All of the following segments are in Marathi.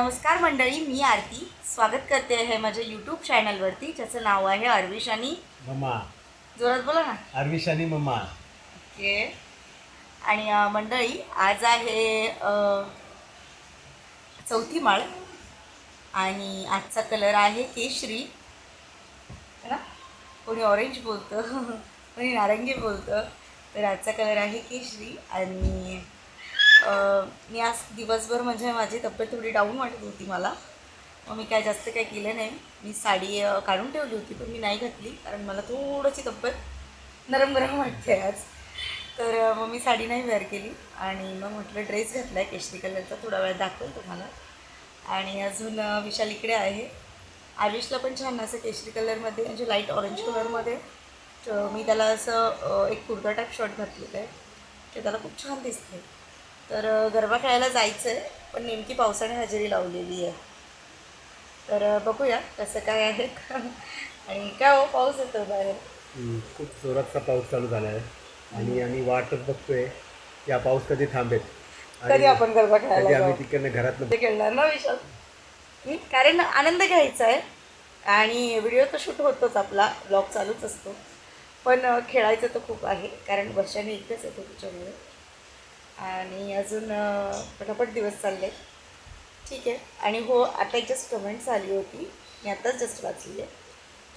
नमस्कार मंडळी मी आरती. स्वागत करते आहे माझ्या यूट्यूब चॅनलवरती ज्याचं नाव आहे अरविश आणि मम्मा जोरात बोला ना. अरविश आणि मम्मा ओके. आणि मंडळी आज आहे चौथी माळ. आणि आजचा कलर आहे केशरी. है ना? कोणी ऑरेंज बोलतं कोणी नारंगी बोलतं तर आजचा कलर आहे केशरी आणि मी आज दिवसभर म्हणजे माझी तब्येत थोडी डाऊन वाटत होती मला. मग मी काय जास्त काही केलं नाही. मी साडी काढून ठेवली होती पण मी नाही घातली कारण मला थोडीशी तब्येत नरम गरम वाटते आज. तर मग मी साडी नाही वेअर केली आणि मग म्हटलं ड्रेस घातला आहे केशरी कलरचा थोडा वेळ दाखवेल तुम्हाला. आणि अजून विशाल इकडे आहे. आयुषला पण छान असं केशरी कलरमध्ये म्हणजे लाइट ऑरेंज कलरमध्ये तर मी त्याला असं एक कुर्ता टाईप शर्ट घातलेलं आहे. ते त्याला खूप छान दिसते तर गरबा खेळायला जायचं आहे पण नेमकी पावसाने हजेरी लावलेली आहे. तर बघूया कसं काय आहे. आणि काय हो पाऊस येतो बाहेर? खूप जोरातचा पाऊस चालू झाला आहे आणि आम्ही वाटच बघतोय की हा पाऊस कधी थांबेल. कधी आपण गरबा खेळायला आम्ही तिकडनं घरातनं ते खेळणार ना विशाल? कारण आनंद घ्यायचा आहे. आणि व्हिडिओ तर शूट होतोच आपला ब्लॉग चालूच असतो. पण खेळायचं तर खूप आहे कारण वर्षाने एकच येतो त्याच्यामुळे आणि अजून पटापट दिवस चालले. ठीक आहे. आणि हो आता एक जस्ट कमेंट्स आली होती. मी आताच जस्ट वाचली आहे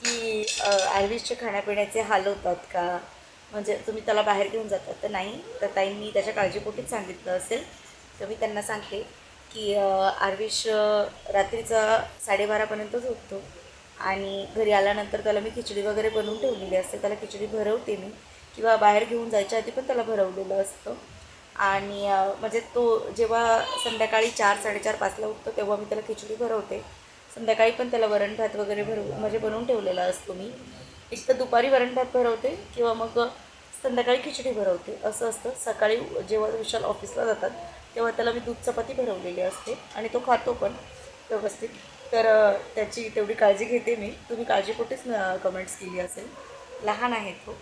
की आयुर्वेदचे खाण्यापिण्याचे हाल होतात का? म्हणजे तुम्ही त्याला बाहेर घेऊन जातात तर नाही. तर ताईंनी त्याच्या काळजीपोटीच सांगितलं असेल. तर मी त्यांना सांगते की आर्विश रात्रीचा साडेबारापर्यंत झोपतो आणि घरी आल्यानंतर त्याला मी खिचडी वगैरे बनवून ठेवलेली असते. त्याला खिचडी भरवते मी. किंवा बाहेर घेऊन जायच्या आधी पण त्याला भरवलेलं असतं. आणि म्हणजे तो जेव्हा संध्याकाळी चार साडेचार पाचला उठतो तेव्हा मी त्याला खिचडी भरवते. संध्याकाळी पण त्याला वरण भात वगैरे भरव म्हणजे बनवून ठेवलेला असतो मी. एक तर दुपारी वरण भात भरवते किंवा मग संध्याकाळी खिचडी भरवते. असं असतं. सकाळी जेव्हा विशाल ऑफिसला जातात तेव्हा त्याला मी दूध चपाती भरवलेली असते आणि तो खातो पण व्यवस्थित. तर त्याची तेवढी काळजी घेते मी. तुम्ही काळजीपोटीच कमेंट्स केली असेल. लहान आहे तो.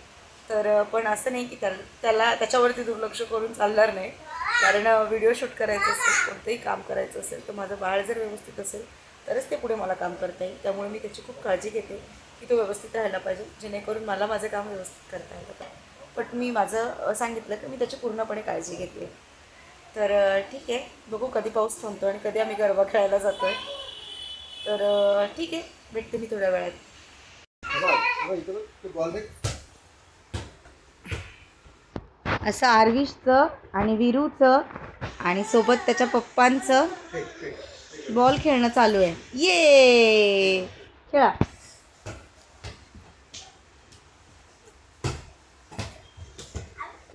तर पण असं नाही की त्याला त्याला त्याच्यावरती दुर्लक्ष करून चालणार नाही. कारण व्हिडिओ शूट करायचं असेल कोणतंही काम करायचं असेल तर माझं बाळ जर व्यवस्थित असेल तरच ते पुढे मला काम करता येईल. त्यामुळे मी त्याची खूप काळजी घेते की तो व्यवस्थित राहायला पाहिजे जेणेकरून मला माझं काम व्यवस्थित करता येतं पाहिजे मी माझं सांगितलं की मी त्याची पूर्णपणे काळजी घेते. तर ठीक आहे. बघू कधी पाऊस थांबतो आणि कधी आम्ही गरबा खेळायला जातो आहे तर ठीक आहे. भेटते मी थोड्या वेळात. असं आर्विशचं आणि विरूचं आणि सोबत त्याच्या पप्पांचं बॉल खेळणं चालू आहे. ये! खेळा.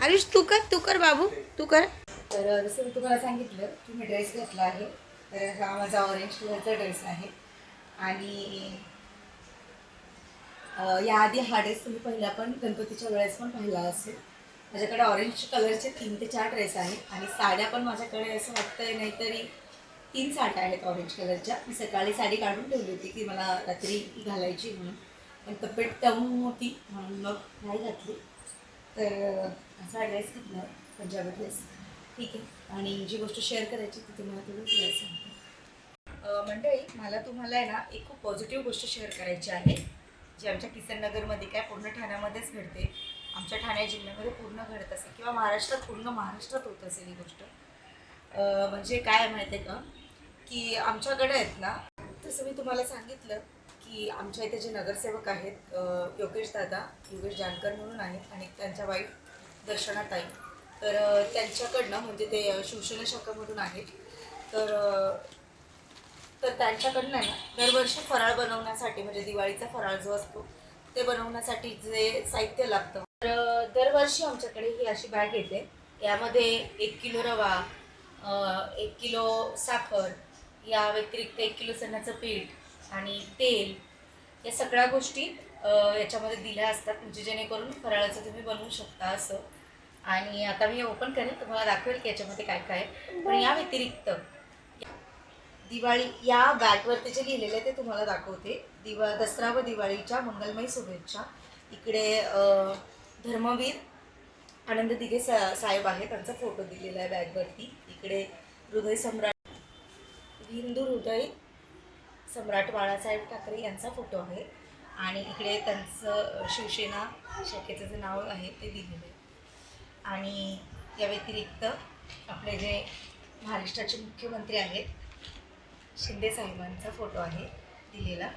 आयुष तू कर तू कर बाबू तू कर. तर जसं मी तुम्हाला सांगितलं की मी ड्रेस घेतला आहे. तर हा माझा ऑरेंज कलरचा ड्रेस आहे. आणि याआधी हा ड्रेस तुम्ही पहिला पण गणपतीच्या वेळेस पण पाहिला असेल. माझ्याकडे ऑरेंज कलरचे तीन ते चार ड्रेस आहेत आणि साड्या पण माझ्याकडे असं वाटतंय नाहीतरी तीन साड्या आहेत ऑरेंज कलरच्या मी सकाळी साडी काढून ठेवली होती की मला रात्री घालायची म्हणून. पण तब्येत टवून होती म्हणून मग नाही घातली. तर असा ड्रेस घेतला पंजाबी ड्रेस ठीक आहे. आणि जी गोष्ट शेअर करायची ती तुम्हाला थोडं शेअर सांगते. मंडळी मला तुम्हाला आहे ना एक खूप पॉझिटिव्ह गोष्ट शेअर करायची आहे. जी आमच्या किसन नगरमध्ये काय पूर्ण ठाण्यामध्येच घडते. आमच्या ठाणे जिल्ह्यामध्ये पूर्ण घडत असेल किंवा महाराष्ट्रात पूर्ण महाराष्ट्रात होत असेल ही गोष्ट. म्हणजे काय माहिती आहे का? की आमच्याकडे आहेत ना तसं मी तुम्हाला सांगितलं की आमच्या इथे जे नगरसेवक आहेत योगेश दादा योगेश जानकर म्हणून आहेत आणि त्यांच्या वाईफ दर्शना ताई. तर त्यांच्याकडनं म्हणजे ते शिवसेना शाखामधून आहेत. तर तर त्यांच्याकडनं आहे ना दरवर्षी फराळ बनवण्यासाठी म्हणजे दिवाळीचा फराळ जो असतो ते बनवण्यासाठी जे साहित्य लागतं तर दरवर्षी आमच्याकडे ही अशी बॅग येते. यामध्ये एक किलो रवा एक किलो साखर या व्यतिरिक्त एक किलो चण्याचं पीठ आणि तेल या सगळ्या गोष्टी याच्यामध्ये दिल्या असतात. म्हणजे जेणेकरून फराळाचं तुम्ही बनवू शकता असं. आणि आता मी ओपन करेन तुम्हाला दाखवेल की याच्यामध्ये काय काय पण या व्यतिरिक्त दिवाळी या बॅगवरती जे लिहिलेलं आहे ते तुम्हाला दाखवते. दिवा दसरा व दिवाळीच्या मंगलमय शुभेच्छा. इकडे धर्मवीर आनंद दिघे सा साहेब आहे त्यांचा फोटो दिलेला आहे बॅगवरती इकडे हृदय सम्राट हिंदू हृदय सम्राट बाळासाहेब ठाकरे यांचा फोटो आहे. आणि इकडे त्यांचं शिवसेना शाखेचं जे नाव आहे ते दिलेलं आहे. आणि या व्यतिरिक्त आपले जे महाराष्ट्राचे मुख्यमंत्री आहेत शिंदे साहेबांचा फोटो आहे दिलेला.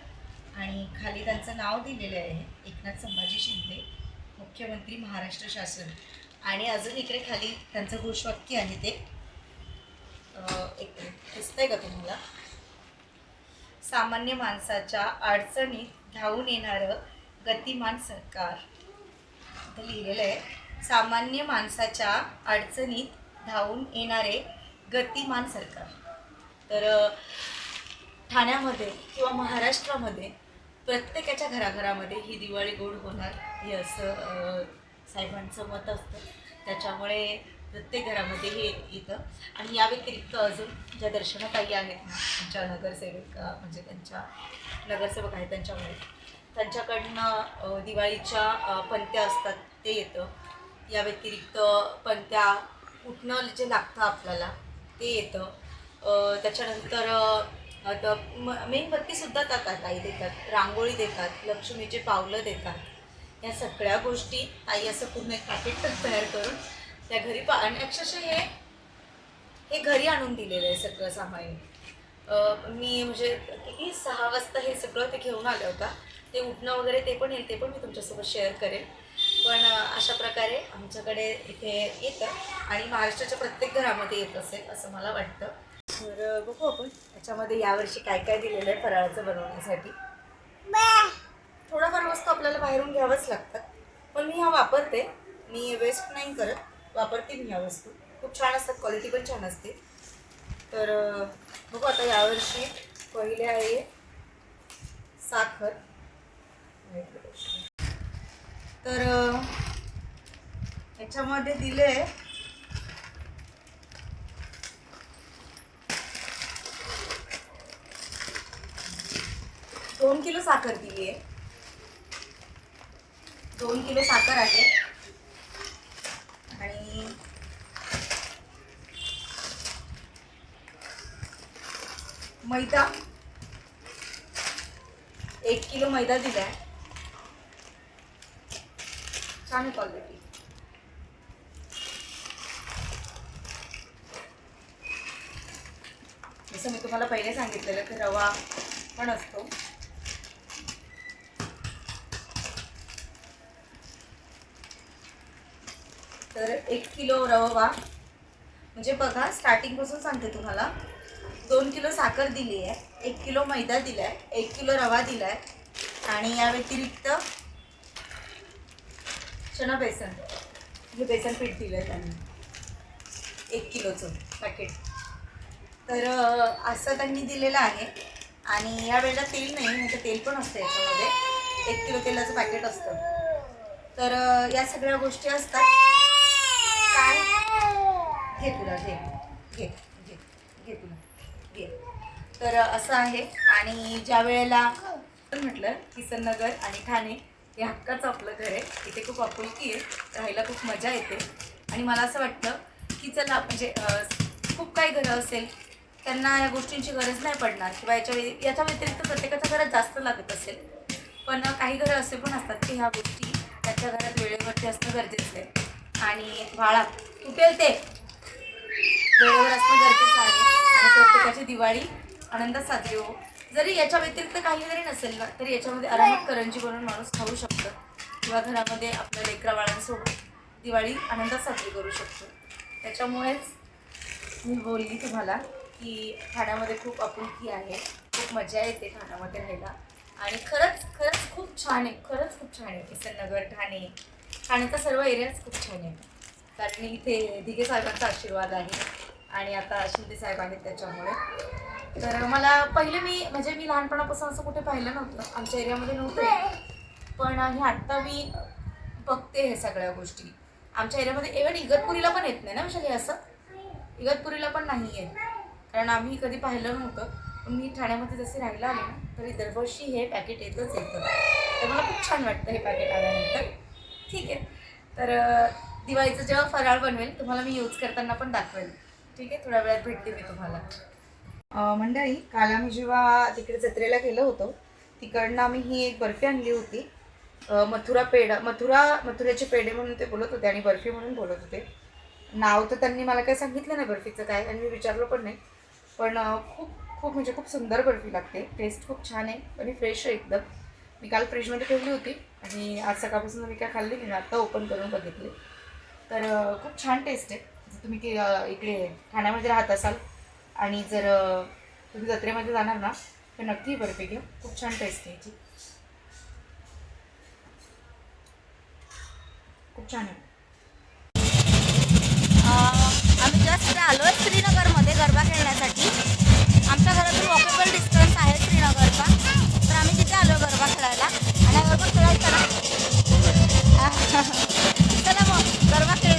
आणि खाली त्यांचं नाव दिलेलं आहे एकनाथ संभाजी शिंदे. मुख्यमंत्री महाराष्ट्र शासन. आणि अजून इकडे खाली त्यांचं घोषवाक्य आहे ते. एक दिसतंय का तुम्हाला? सामान्य माणसाच्या अडचणीत धावून येणारं गतिमान सरकार. इथं लिहिलेलं आहे सामान्य माणसाच्या अडचणीत धावून येणारे गतिमान सरकार. तर ठाण्यामध्ये किंवा महाराष्ट्रामध्ये प्रत्येकाच्या घराघरामध्ये ही दिवाळी गोड होणार हे असं साहेबांचं मत असतं. त्याच्यामुळे प्रत्येक घरामध्ये हे येतं आणि या व्यतिरिक्त अजून ज्या दर्शनाताई आहेत त्यांच्या नगरसेविका म्हणजे त्यांच्या नगरसेवक आहेत त्यांच्यामुळे त्यांच्याकडनं दिवाळीच्या पंत्या असतात ते येतं. या व्यतिरिक्त पणत्या उठणं जे लागतं आपल्याला ते येतं. त्याच्यानंतर अ, आता म मेणबत्तीसुद्धा त्या ताई देतात रांगोळी देतात लक्ष्मीचे पावलं देतात. या सगळ्या गोष्टी ताई असं पूर्ण एक पॅकेट तयार करून त्या घरी पा आणि अक्षरशः हे हे घरी आणून दिलेलं आहे सगळं सामान. मी म्हणजे किती सहा वाजता हे सगळं ते घेऊन आलं होता. ते उठणं वगैरे ते पण येईल ते पण मी तुमच्यासोबत शेअर करेन. पण अशा प्रकारे आमच्याकडे इथे येतं आणि महाराष्ट्राच्या प्रत्येक घरामध्ये येत असेल असं मला वाटतं. तर बघू आपण याच्यामध्ये यावर्षी काय काय दिलेलं आहे फराळाचं बनवण्यासाठी. थोडाफार वस्तू आपल्याला बाहेरून घ्यावंच लागतात पण मी ह्या वापरते. मी वेस्ट नाही करत वापरते मी ह्या वस्तू. खूप छान असतात क्वालिटी पण छान असते. तर बघू आता यावर्षी पहिले आहे साखर. तर अ, याच्यामध्ये दिले दोन किलो साखर दिली आहे दोन किलो साखर आहे. आणि मैदा. एक किलो मैदा दिला आहे छान आहे क्वालिटी जसं मी तुम्हाला पहिले सांगितलेलं की रवा पण असतो. तर एक किलो रवा. म्हणजे बघा स्टार्टिंगपासून सांगते तुम्हाला. दोन किलो साखर दिली आहे एक किलो मैदा दिला आहे एक किलो रवा दिला आहे आणि या व्यतिरिक्त चना बेसन. हे बेसन पीठ दिलं आहे त्यांनी. एक किलोचं पॅकेट तर असं त्यांनी दिलेलं आहे. आणि या वेळेला तेल नाही म्हणजे तेल पण असतं याच्यामध्ये. एक किलो तेलाचं पॅकेट असतं. तर या सगळ्या गोष्टी असतात. काय घे तुला घे. घे घे घे तुला. घे. तर असं आहे. आणि ज्या वेळेला म्हटलं किसननगर आणि ठाणे हे हक्काचं आपलं घर आहे. इथे खूप आपुलकी आहे. राहायला खूप मजा येते. आणि मला असं वाटतं की चला म्हणजे खूप काही घरं असेल त्यांना या गोष्टींची गरज नाही पडणार. किंवा याच्या याच्या व्यतिरिक्त प्रत्येकाच्या घरात जास्त लागत असेल. पण काही घरं असे पण असतात की ह्या गोष्टी त्याच्या घरात वेळेवरती असणं गरजेचं आहे. आणि व्हाळा तुटेल ते. वेळेवर असणं गरजेचं आहे आणि प्रत्येकाची दिवाळी आनंदात साजरी हो. जरी याच्या व्यतिरिक्त काही जरी नसेल ना तरी याच्यामध्ये आरामात करंजी बनवून माणूस खाऊ शकतो. किंवा घरामध्ये आपल्या लेकरा बाळांसोबत दिवाळी आनंदात साजरी करू शकतो. त्याच्यामुळेच मी बोलली तुम्हाला की ठाण्यामध्ये खूप आपुलकी आहे. खूप मजा येते ठाण्यामध्ये राहायला. आणि खरंच खरंच खूप छान आहे. खरंच खूप छान आहे. किसननगर ठाणे ठाण्याचा सर्व एरियाच खूप छान आहे कारण इथे दिघे साहेबांचा आशीर्वाद आहे आणि आता शिंदे साहेब आहेत त्याच्यामुळे. तर मला पहिले मी म्हणजे मी लहानपणापासून असं कुठे पाहिलं नव्हतं. आमच्या एरियामध्ये नव्हतं. पण हे आत्ता मी बघते हे सगळ्या गोष्टी. आमच्या एरियामध्ये इव्हन इगतपुरीला पण येत नाही ना विशाल हे असं? इगतपुरीला पण नाही आहे कारण आम्ही कधी पाहिलं नव्हतं. पण मी ठाण्यामध्ये जसे राहायला आले ना तरी दरवर्षी हे पॅकेट येतच येतं. तर मला खूप छान वाटतं हे पॅकेट आल्यानंतर. तर दिवाळीचं जेव्हा फराळ बनवेल तुम्हाला मी यूज करताना पण दाखवेल ठीक आहे? थोड्या वेळात भेटते मी तुम्हाला. मंडळी काल आम्ही जेव्हा तिकडे जत्रेला गेलो होतो तिकडनं आम्ही ही एक बर्फी आणली होती. मथुरा पेढा मथुरा मथुऱ्याचे पेढे म्हणून ते बोलत होते आणि बर्फी म्हणून बोलत होते. नाव तर त्यांनी मला काही सांगितलं नाही बर्फीचं काय आणि मी विचारलं पण नाही. पण खूप खूप म्हणजे खूप सुंदर बर्फी लागते. टेस्ट खूप छान आहे आणि फ्रेश आहे एकदम. मी काल फ्रीजमध्ये ठेवली होती आणि आज सकाळपासून मी काय खाल्ली मी आत्ता ओपन करून बघितली. तर खूप छान टेस्ट आहे. जर तुम्ही की इकडे ठाण्यामध्ये राहत असाल आणि जर तुम्ही जत्रेमध्ये जाणार ना तर नक्की ही बर्फी घ्या. खूप छान टेस्ट आहे याची. खूप छान आहे. आम्ही जस्ट आलो आहे श्रीनगरमध्ये गरबा खेळण्यासाठी. आमच्या घरातून वॉकेबल डिस्टन्स गरबा खेळायचा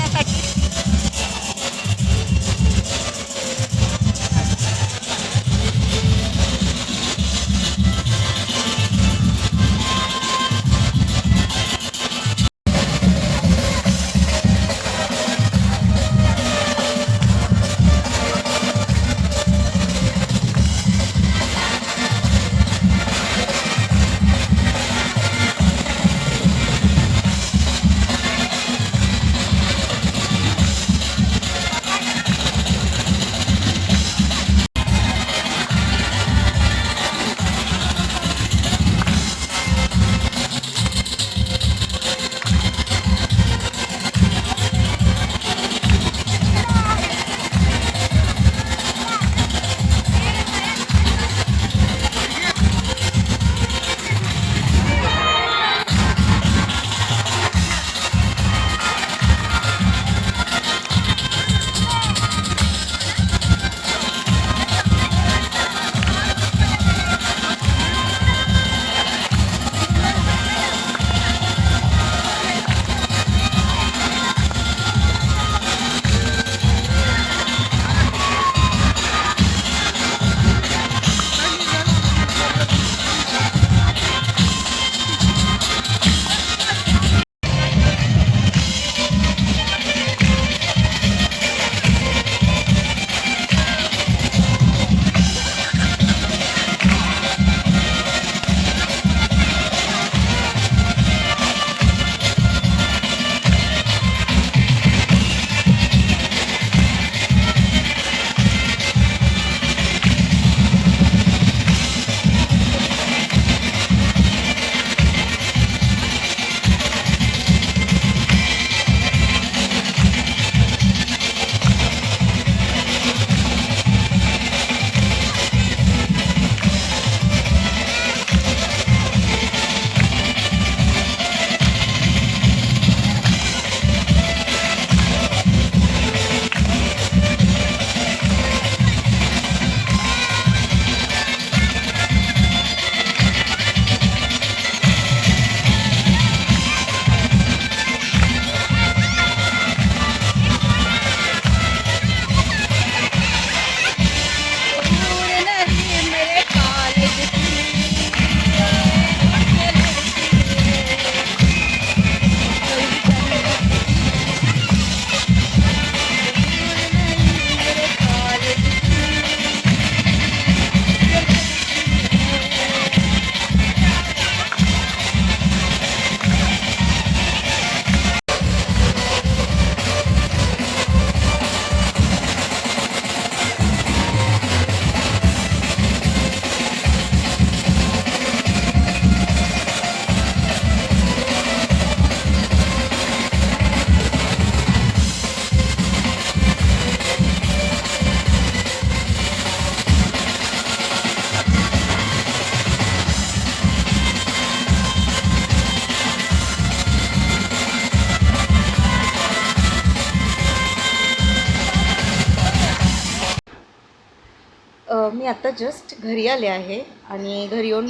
जस्ट घरी आले आहे आणि घरी येऊन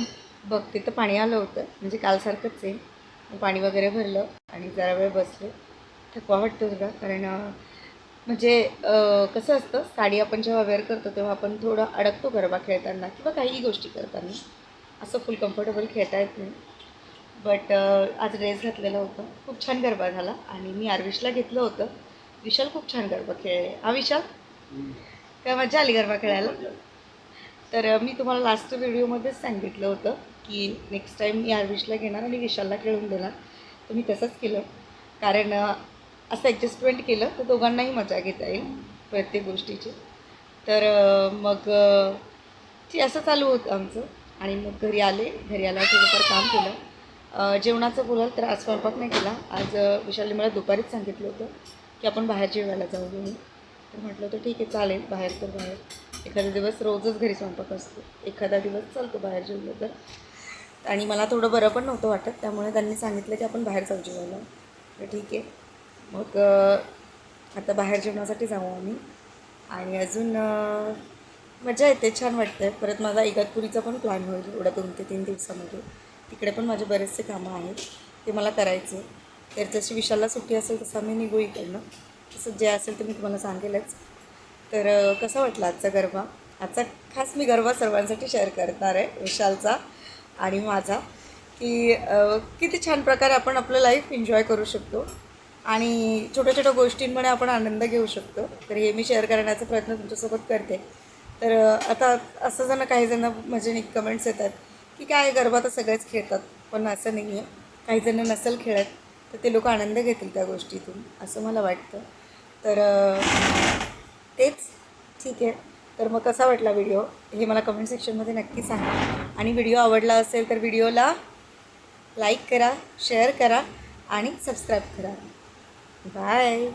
बघते तर पाणी आलं होतं. म्हणजे कालसारखंच आहे. पाणी वगैरे भरलं आणि जरा वेळ बसले. थकवा वाटतो जरा कारण म्हणजे कसं असतं साडी आपण जेव्हा वेअर करतो तेव्हा आपण थोडं अडकतो गरबा खेळताना किंवा काहीही गोष्टी करताना. असं फुल कम्फर्टेबल खेळता येत नाही. बट आज ड्रेस घातलेला होता. खूप छान गरबा झाला आणि मी आरविशला घेतलं होतं. विशाल खूप छान गरबा खेळले हा विशाल? काय मजा आली गरबा खेळायला? तर मी तुम्हाला लास्ट व्हिडिओमध्येच सांगितलं होतं की नेक्स्ट टाईम मी आरविशला घेणार आणि विशालला खेळून देणार. तर मी तसंच केलं. कारण असं ॲडजस्टमेंट केलं तर दोघांनाही मजा घेता येईल प्रत्येक गोष्टीची. तर मग ती असं चालू होतं आमचं. आणि मग घरी आले घरी आल्यावर थोडंफार काम केलं. जेवणाचं बोलाल तर आज स्वयंपाक नाही केला. आज विशालने मला दुपारीच सांगितलं होतं की आपण बाहेर जेवायला जाऊ म्हणून. तर म्हटलं होतं ठीक आहे चालेल बाहेर तर बाहेर. एखादा दिवस रोजच घरी स्वयंपाक असतो. एखादा दिवस चालतो बाहेर जेवलं तर. आणि मला थोडं बरं पण नव्हतं वाटत. त्यामुळे त्यांनी सांगितलं की आपण बाहेर जाऊ जेवायला. तर ठीक आहे. मग आता बाहेर जेवणासाठी जाऊ आम्ही. आणि अजून मजा येते. छान वाटतं परत माझा इगतपुरीचा पण प्लॅन होईल एवढ्या दोन ते तीन दिवसामध्ये. तिकडे पण माझे बरेचसे कामं आहेत. ते मला करायचे. तर जशी विशालला सुट्टी असेल तसं आम्ही निघू इकडनं. तसं जे असेल ते मी तुम्हाला सांगेलच. तर कसं कसा वाटला आजचा गरबा? आजचा खास मी गरबा सर्वांसाठी शेअर करणार आहे विशालचा आणि माझा की किती छान प्रकारे आपण आपलं लाईफ एन्जॉय करू शकतो आणि छोट्या छोट्या गोष्टींमुळे आपण आनंद घेऊ शकतो. तर हे मी शेअर करण्याचा प्रयत्न तुमच्यासोबत करते. तर आता असं जण काही जण म्हणजे कमेंट्स येतात की काय गरबा तर सगळेच खेळतात पण असं नाही आहे. काही जण नसेल खेळत तर ते लोक आनंद घेतील त्या गोष्टीतून असं मला वाटतं. तर तेच ठीक आहे. तर मग कसा वाटला व्हिडिओ हे मला कमेंट सेक्शनमध्ये नक्की सांगा. आणि व्हिडिओ आवडला असेल तर व्हिडिओला लाईक करा शेअर करा आणि सबस्क्राईब करा. बाय